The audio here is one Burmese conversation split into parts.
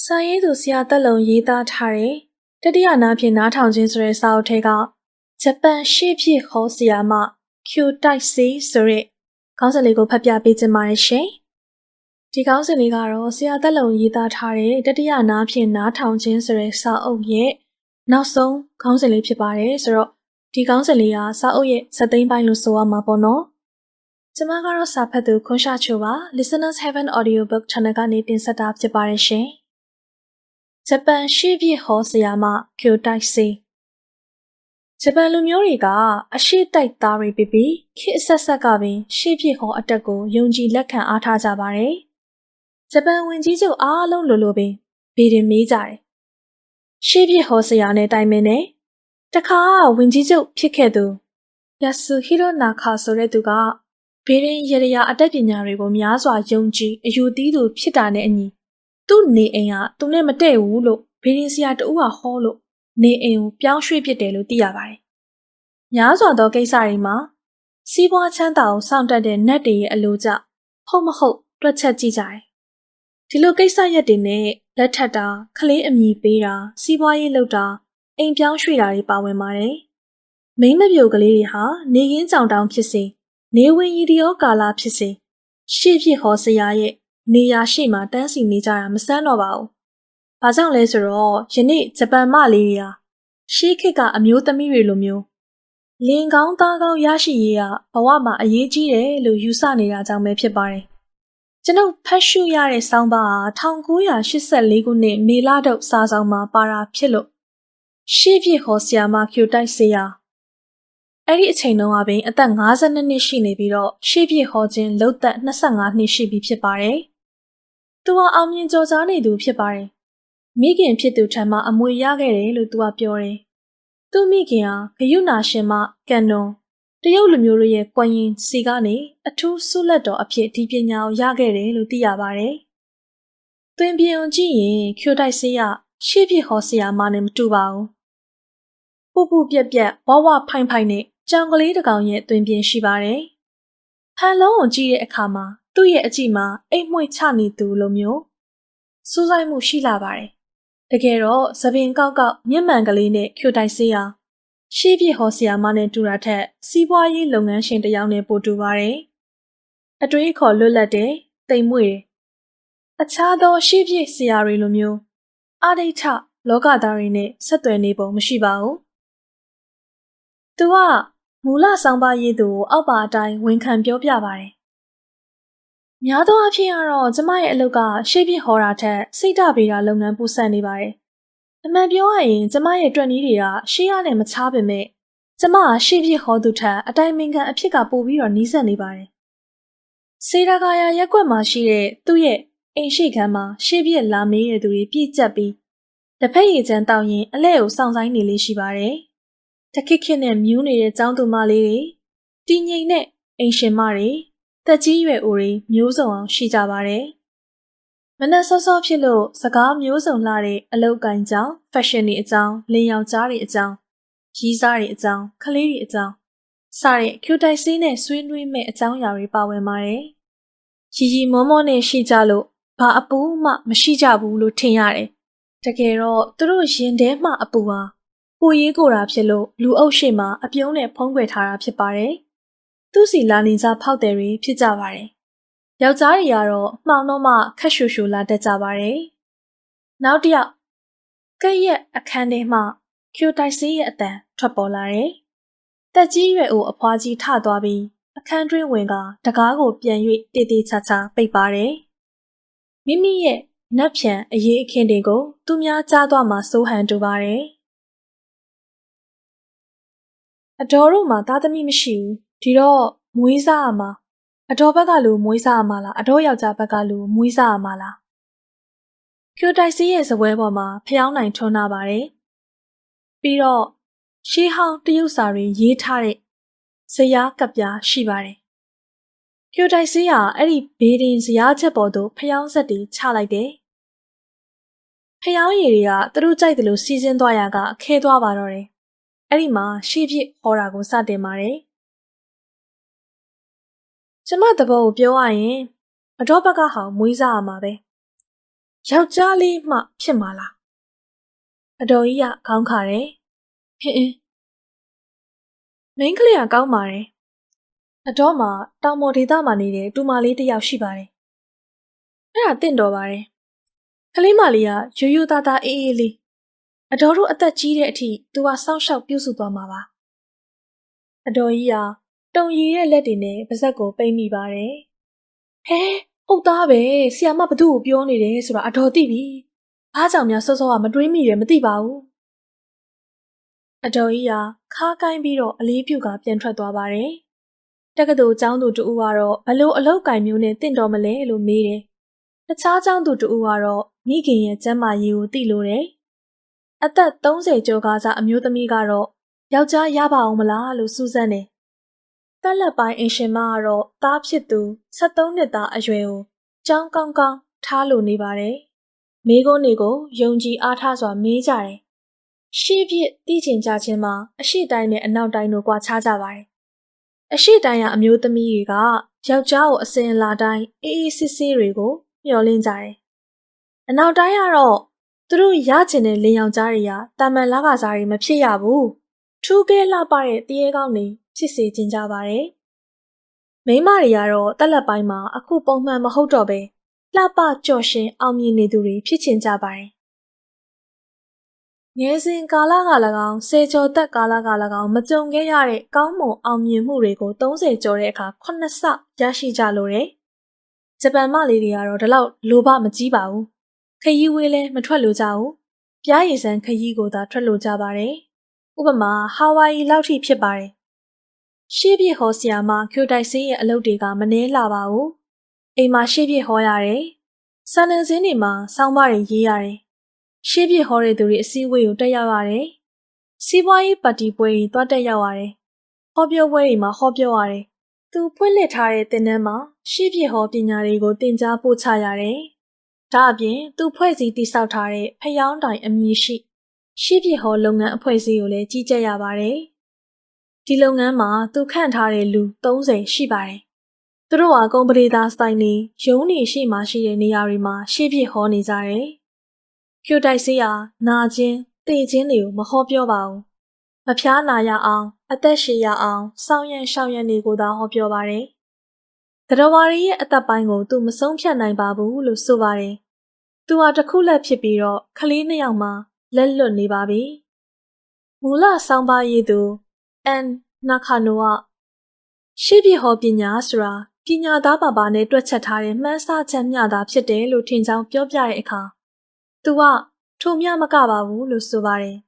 စာရေးသူဆရာတက်လုံရေးသားထားတဲ့တတိယနာဖြင့်နားထောင်ခြင်းဆိုတဲ့စာအုပ်ထဲကဂျပန်ရှေ့ဖြစ်ဟောဆရာမ Q တိုက်စီဆိုတဲ့ခေါင်းစဉ်လေးကိုဖတ်ပြပေးခြင်းပါတယ်ရှင်။ဒီခေါင်းစဉ်လေးကတော့ဆရာတက်လုံရေးသားထားတဲ့တတိယနာဖြင့်နားထောင်ခြင်းဆိုတဲ့စာအုပ်ရဲ့နောက်ဆုံးခေါင်းစဉ်လေးဖြစ်ပါတယ်ဆိုတော့ဒီခေါင်းစဉ်လေးကစာအုပ်ရဲ့စသိမ်းပိုင်းလို့ဆိုရမှာပေါ့နော်။ကျွန်မကတော့စာဖတ်သူခွန်ရှာချိုပါ Listeners Heaven Audiobook Channel ကနေတင်ဆက်တာဖြစ်ပါတယ်ရှင်။ ဂျပန်ရှေ့ပြစ်ဟောဆရာမကျိုတိုက်စီဂျပန်လူမျိုးတွေကအရှိတိုက်သားတွေပြပြီးခေတ်ဆက်ဆက်ကပင်ရှေ့ပြစ်ဟောအတက်ကိုယုံကြည်လက်ခံအားထားကြပါတယ်။ဂျပန်ဝင်ကြီးချုပ်အားလုံးလိုလိုပင်ဗီဒင်မေးကြတယ်။ရှေ့ပြစ်ဟောဆရာနဲ့တိုင်ပင်နဲ့တခါဝင်ကြီးချုပ်ဖြစ်ခဲ့သူယဆူဟီရိုနာခါဆိုတဲ့သူကဗီဒင်ရရယာအတက်ပညာတွေကိုများစွာယုံကြည်အယူသီးသူဖြစ်တာနဲ့အညီ သူ့နေအိမ်ကသူနဲ့မတည့်ဘူးလို့ဘေးရင်ဆရာတဦးကဟောလို့နေအိမ်ကိုပြောင်းရွှေ့ပစ်တယ်လို့သိရပါတယ်။များစွာသောကိစ္စတွေမှာစီးပွားချမ်းသာကိုစောင့်တက်တဲ့နတ်တွေရဲ့အလိုကြောင့်ဟုတ်မဟုတ်တွက်ချက်ကြည့်ကြတယ်။ဒီလိုကိစ္စရက်တွေနဲ့လက်ထပ်တာခလေးအမိပေးတာစီးပွားရေးလုပ်တာအိမ်ပြောင်းရွှေ့တာတွေပါဝင်ပါတယ်။မိမ့်မပြိုကလေးတွေဟာနေကင်းကြောင်တောင်ဖြစ်စေနေဝင်ရီဒီယိုကာလာဖြစ်စေရှေ့ဖြစ်ဟောဆရာရဲ့ နေရာရှိမှတန်းစီနေကြတာမဆန်းတော့ပါဘူး။ဘာကြောင့်လဲဆိုတော့ယနေ့ဂျပန်မလေးတွေဟာရှေးခေတ်ကအမျိုးသမီးတွေလိုမျိုးလင်ကောင်းသားကောင်းရရှိရေးကဘဝမှာအရေးကြီးတယ်လို့ယူဆနေတာကြောင့်ပဲဖြစ်ပါတယ်။ကျွန်ုပ်ဖတ်ရှုရတဲ့ဆောင်းပါးဟာ1984ခုနှစ်မေလထုတ်စာဆောင်မှာပါတာဖြစ်လို့ရှေ့ပြစ်ဟောဆရာမကျူတိုက်စေရအဲ့ဒီအချိန်တုန်းကပင်အသက်52နှစ်ရှိနေပြီးတော့ရှေ့ပြစ်ဟောခြင်းလုံသက်25နှစ်ရှိပြီဖြစ်ပါတယ်။ သူဟာအောင်မြင်ကြော်ကြားနေသူဖြစ်ပါတယ်။မိခင်ဖြစ်သူထံမှအမွေရခဲ့တယ်လို့သူကပြောတယ်။သူ့မိခင်ဟာဂယုနာရှင်မကန်နွန်တရုတ်လူမျိုးတို့ရဲ့ကွန်ရင်စီကနေအထူးဆုလက်တော်အဖြစ်ဒီပညာကိုရခဲ့တယ်လို့သိရပါတယ်။သွင်ပြင်အောင်ကြည့်ရင်ကျိုတိုက်ဆေးရရှေ့ဖြစ်ဟောဆရာမနဲ့မတူပါဘူး။ပူပူပြက်ပြက်ဝဝဖိုင်ဖိုင်နဲ့ကြောင်ကလေးတစ်ကောင်ရဲ့သွင်ပြင်ရှိပါတယ်။ဖန်လုံးကိုကြည့်တဲ့အခါမှာ သူ့ရဲ့အကြည့်မှာအိတ်မွေ့ချနေသူလိုမျိုးစူးစိုက်မှုရှိလာပါတယ်။တကယ်တော့သပင်ကောက်ကောက်မျက်မှန်ကလေးနဲ့ကျိုတိုက်စေးဟာရှေးပြဟောဆရာမနဲ့တူတာထက်စီးပွားရေးလုပ်ငန်းရှင်တစ်ယောက်နဲ့ပိုတူပါတယ်။အတွေးခေါ်လွတ်လပ်တဲ့တိမ်မွေ့တယ်။အခြားသောရှေးပြဆရာတွေလိုမျိုးအာဒိဋ္ဌလောကသားတွေနဲ့ဆက်သွယ်နေပုံမရှိပါဘူး။သူကမူလဆောင်ပါရေးသူကိုအောက်ပါအတိုင်းဝန်ခံပြောပြပါတယ် များသောအားဖြင့်ကတော့ကျမရဲ့အလုပ်ကရှေ့ပြဟောတာထက်စိတ်ဓာတ်ပေးတာလုပ်ငန်းပူဆန်နေပါတယ်။အမှန်ပြောရရင်ကျမရဲ့တွက်နည်းတွေကရှေ့ရနဲ့မချပေမဲ့ကျမကရှေ့ပြဟောသူထက်အတိုင်းမင်ခံအဖြစ်ကပိုပြီးတော့နီးစပ်နေပါတယ်။စေရာကာယာရက်ွက်မှာရှိတဲ့သူ့ရဲ့အိမ်ရှိခန်းမှာရှေ့ပြလာမေးတဲ့သူတွေပြည့်ကျက်ပြီးတစ်ဖက်ရည်ချမ်းတောင်းရင်အလဲကိုစောင့်ဆိုင်နေလေးရှိပါတယ်။တခစ်ခစ်နဲ့မြူးနေတဲ့ចောင်းသူမလေးတွေတည်ငြိမ်တဲ့အိမ်ရှင်မတွေ တက်ကြီးရွယ်အိုတွေမျိုးစုံအောင်ရှိကြပါတယ်။မနက်စောစောဖြစ်လို့စကားမျိုးစုံလှတဲ့အလုပ်ကိုင်ကြောင်း fashion တွေအကြောင်းလင်ယောက်ျားတွေအကြောင်းရီးစားတွေအကြောင်းကလေးတွေအကြောင်းစတဲ့ကျူတိုက်စင်းနဲ့ဆွေးနွေးမဲ့အကြောင်းအရာတွေပါဝင်ပါတယ်။ရီရီမောမောနဲ့ရှိကြလို့ဘာအပူမှမရှိကြဘူးလို့ထင်ရတယ်။တကယ်တော့သူတို့ရင်ထဲမှအပူဟာပူရေးကိုတာဖြစ်လို့လူအုပ်ရှိမှအပြုံးနဲ့ဖုံးကွယ်ထားတာဖြစ်ပါတယ်။ သူ့စီလာနေစားဖောက်တယ်တွေဖြစ်ကြပါတယ်။ယောက်ျားတွေကတော့မှောင်တော့မှခက်ရှူရှူလာတတ်ကြပါတယ်။နောက်တစ်ယောက်ကဲ့ရဲ့အခန်းထဲမှကျူတိုက်စီးရဲ့အတန်ထွက်ပေါ်လာတယ်။တက်ကြီးရွယ်အိုအဖွားကြီးထသွားပြီးအခန်းတွင်းဝင်ကတကားကိုပြန်၍တည်တည်ချာချာပိတ်ပါတယ်။မိမိရဲ့နတ်ဖြန်အရေးအခင်းတွေကို သူများကြားသွားမှစိုးဟန်တူပါတယ်။အတော်တို့မှာသားသမီးမရှိဘူး ဒီတော့မွေးစားရမှာအတော်ဘက်ကလူမွေးစားရမှာလားအတော်ယောက်ျားဘက်ကလူမွေးစားရမှာလားဖြူတိုက်စီးရဲ့ဇပွဲပေါ်မှာဖျောင်းနိုင်ထွန်းလာပါတယ်ပြီးတော့ရှေးဟောင်းတရုတ်စာတွေရေးထားတဲ့ဇရာကပ်ပြားရှိပါတယ်ဖြူတိုက်စီးဟာအဲ့ဒီဘေးဒင်ဇရာချက်ပေါ်သို့ဖျောင်းဆက်တွေချလိုက်တယ်ဖျောင်းရည်တွေကသူတို့ကြိုက်တယ်လို့စီစဉ်သွားရကခဲသွားပါတော့တယ်အဲ့ဒီမှာရှေ့ဖြစ်ဟောတာကိုစတင်ပါတယ် ကျမတဘောကိုပြောရရင်အတော့ဘက်ကဟောင်မွေးစားရမှာပဲယောက်ျားလေးမှဖြစ်မှာလားအတော်ကြီးကခေါင်းခါတယ်ဟင်းအင်းမင်းကလေးကကောင်းပါတယ်အတော်မှာတောင်ပေါ်ဒေသမှာနေတဲ့တူမလေးတစ်ယောက်ရှိပါတယ်အဲ့ဒါတင့်တော်ပါတယ်ကလေးမလေးကရိုးရိုးသားသားအေးအေးလေးအတော်တို့အသက်ကြီးတဲ့အထိသူကစောင့်ရှောက်ပြုစုသွားမှာပါအတော်ကြီးက တုံရီတဲ့လက်တွေနဲ့ပါဇက်ကိုပိတ်မိပါတယ်ဟဲဟုတ်သားပဲဆရာမဘသူ့ကိုပြောနေတယ်ဆိုတာအတော်သိပြီဘာကြောင့်များစောစောကမတွေးမိတယ်မသိပါဘူးအတော်ကြီးကခါကိုင်းပြီးတော့အလေးပြုကပြန်ထွက်သွားပါတယ်တက္ကသိုလ်ကျောင်းသူတူကတော့ဘလို့အလောက်ကင်မျိုးနဲ့တင့်တော်မလဲလို့မေးတယ်တခြားကျောင်းသူတူကတော့မိခင်ရဲ့ကျမ်းမာရေးကိုသိလို့တယ်အသက်30ကျော်ကစားအမျိုးသမီးကတော့ယောက်ျားရပါအောင်မလားလို့စူးစမ်းတယ် တက်လက်ပိုင်းအင်ရှင်မကတော့သားဖြစ်သူ73နှစ်သားအရွယ်ကိုကြောင်းကောင်းကောင်းထားလို့နေပါတယ်။မိကုန်းတွေကိုယုံကြည်အားထားစွာမေးကြတယ်။ရှေ့ဖြစ်တည်ကျင်ကြခြင်းမှာအရှိတိုင်းနဲ့အနောက်တိုင်းတို့ကွာခြားကြပါတယ်။အရှိတိုင်းကအမျိုးသမီးတွေကယောက်ျားကိုအစင်လာတိုင်းအေးအေးဆေးဆေးတွေကိုမျှော်လင့်ကြတယ်။အနောက်တိုင်းကတော့သူတို့ရချင်တဲ့လင်ယောက်ျားတွေကတာမန်လာကစားတွေမဖြစ်ရဘူး။ထူးကဲလှပတဲ့တရေကောင်းတွေ ဖြစ်စေခြင်းကြပါတယ်။မိန်းမတွေကတော့တက်လက်ပိုင်းမှာအခုပုံမှန်မဟုတ်တော့ပဲလှပကြော်ရှင်အောင်မြင်နေသူတွေဖြစ်ချင်ကြပါတယ်။ငယ်စဉ်ကာလက၎င်းဆယ်ကျော်သက်ကာလက၎င်းမကြုံခဲ့ရတဲ့ကောင်းမွန်အောင်မြင်မှုတွေကို30ကျော်တဲ့အခါ9ဆရရှိကြလို့တယ်။ဂျပန်မလေးတွေကတော့ဒီလောက်လိုဘမကြီးပါဘူး။ခရီးဝေးလဲမထွက်လို့ကြဘူး။ပြားရည်စံခရီးကိုသာထွက်လို့ကြပါတယ်။ဥပမာဟာဝိုင်လောက်ထိဖြစ်ပါတယ်။ ရှေ့ပြဟောဆီယာမကျိုတိုက်စင်းရဲ့အလုပ်တွေကမနှဲလာပါဘူး။အိမ်မှာရှေ့ပြဟောရတယ်။စံနန်စင်းတွေမှာစောင်းပါတွေရေးရတယ်။ရှေ့ပြဟောတဲ့သူတွေအစည်းအဝေးကိုတက်ရောက်ရတယ်။စီးပွားရေးပါတီပွဲတွေတွားတက်ရောက်ရတယ်။ဟောပြောပွဲတွေမှာဟောပြောရတယ်။သူဖွင့်လှစ်ထားတဲ့သင်တန်းမှာရှေ့ပြဟောပညာတွေကိုသင်ကြားပို့ချရတယ်။ဒါအပြင်သူဖွဲ့စည်းတည်ဆောက်ထားတဲ့ဖျောင်းတိုင်အမည်ရှိရှေ့ပြဟောလုပ်ငန်းအဖွဲ့အစည်းကိုလည်းကြီးကြပ်ရပါတယ်။ ဒီလုပ်ငန်းမှာသူခန့်ထားတဲ့လူ30ရှိပါတယ်။သူတို့ဟာကုမ္ပဏီသားစတိုင်နေရုံးနေရှိမှရှိတဲ့နေရာတွေမှာရှေ့ပြဟောနေကြတယ်။ဖြိုတိုက်စေးဟာနာခြင်း၊တေခြင်းတွေကိုမဟောပြောပါဘူး။မဖျားနာရအောင်အသက်ရှည်ရအောင်စောင်းရန်ရှောင်းရန်တွေကိုသာဟောပြောပါတယ်။တရဝရီရဲ့အသက်ပိုင်းကိုသူမဆုံးဖြတ်နိုင်ပါဘူးလို့ဆိုပါတယ်။သူဟာတစ်ခုလက်ဖြစ်ပြီးတော့ကလေးနှစ်ယောက်မှာလက်လွတ်နေပါပြီ။မူလဆောင်းပါးရေးသူ အန်နာခါနိုကရှေ့ပြဟောပညာဆိုတာပညာသားပါပါနဲ့တွက်ချက်ထားတဲ့မှန်းဆချက်မျှတာဖြစ်တယ်လို့ထင်ကြောင်းပြောပြတဲ့အခါသူကထိုမျှမကပါဘူးလို့ဆိုပါတယ်။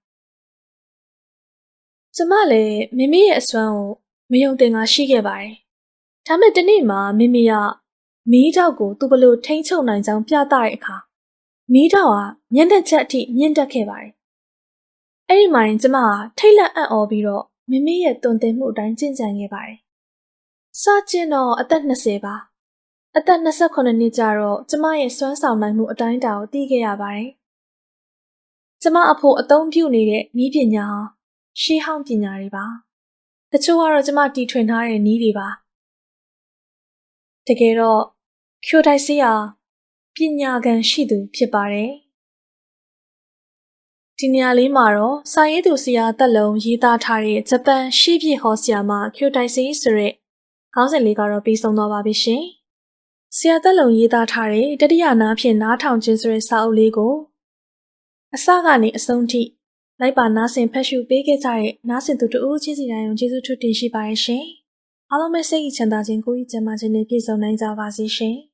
ကျမလည်းမိမိရဲ့အစွမ်းကိုမယုံတင်ကရှိခဲ့ပါတယ်။ဒါမဲ့တနေ့မှမိမိကမီးတောက်ကိုသူဘလို့ထိမ့်ချုပ်နိုင်ကြောင်းပြသတဲ့အခါမီးတောက်ဟာမျက်နှာချက်အထိမြင့်တက်ခဲ့ပါတယ်။အဲ့ဒီမှာရင်ကျမကထိတ်လန့်အံ့ဩပြီးတော့ မိမိရဲ့တုန်တင်မှုအတိုင်းကြင်ကြံခဲ့ပါတယ်။စကျင်တော့အသက်20ပါ။အသက်28နှစ်ကျတော့ကျမရဲ့စွမ်းဆောင်နိုင်မှုအတိုင်းအတာကိုသိခဲ့ရပါတယ်။ကျမအဖို့အသုံးပြုနေတဲ့နည်းပညာဟာရှေးဟောင်းပညာတွေပါ။တချို့ကတော့ကျမတီထွင်ထားတဲ့နည်းတွေပါ။တကယ်တော့ဖြိုတိုက်စီးဟာပညာခံရှိသူဖြစ်ပါတယ်။ ဒီနေရာလေးမှာတော့စာရေးသူဆရာတက်လုံးရေးသားထားတဲ့ဂျပန်ရှေ့ပြဟောဆရာမကျိုတိုင်စီဆိုတဲ့ခေါင်းစဉ်လေးကတော့ပြီးဆုံးသွားပါပြီရှင်။ဆရာတက်လုံးရေးသားထားတဲ့တတိယနားဖြင့်နားထောင်ခြင်းဆိုတဲ့စာအုပ်လေးကိုအစကနေအဆုံးထိလိုက်ပါနားဆင်ဖတ်ရှုပေးခဲ့ကြတဲ့နားဆင်သူတို့ချင်းစီတိုင်းကိုကျေးဇူးထူးတင်ရှိပါရဲ့ရှင်။အားလုံးပဲစိတ်ချမ်းသာခြင်းကိုယ်ကြီးကျန်းမာခြင်းနဲ့ပြည့်စုံနိုင်ကြပါစေရှင်။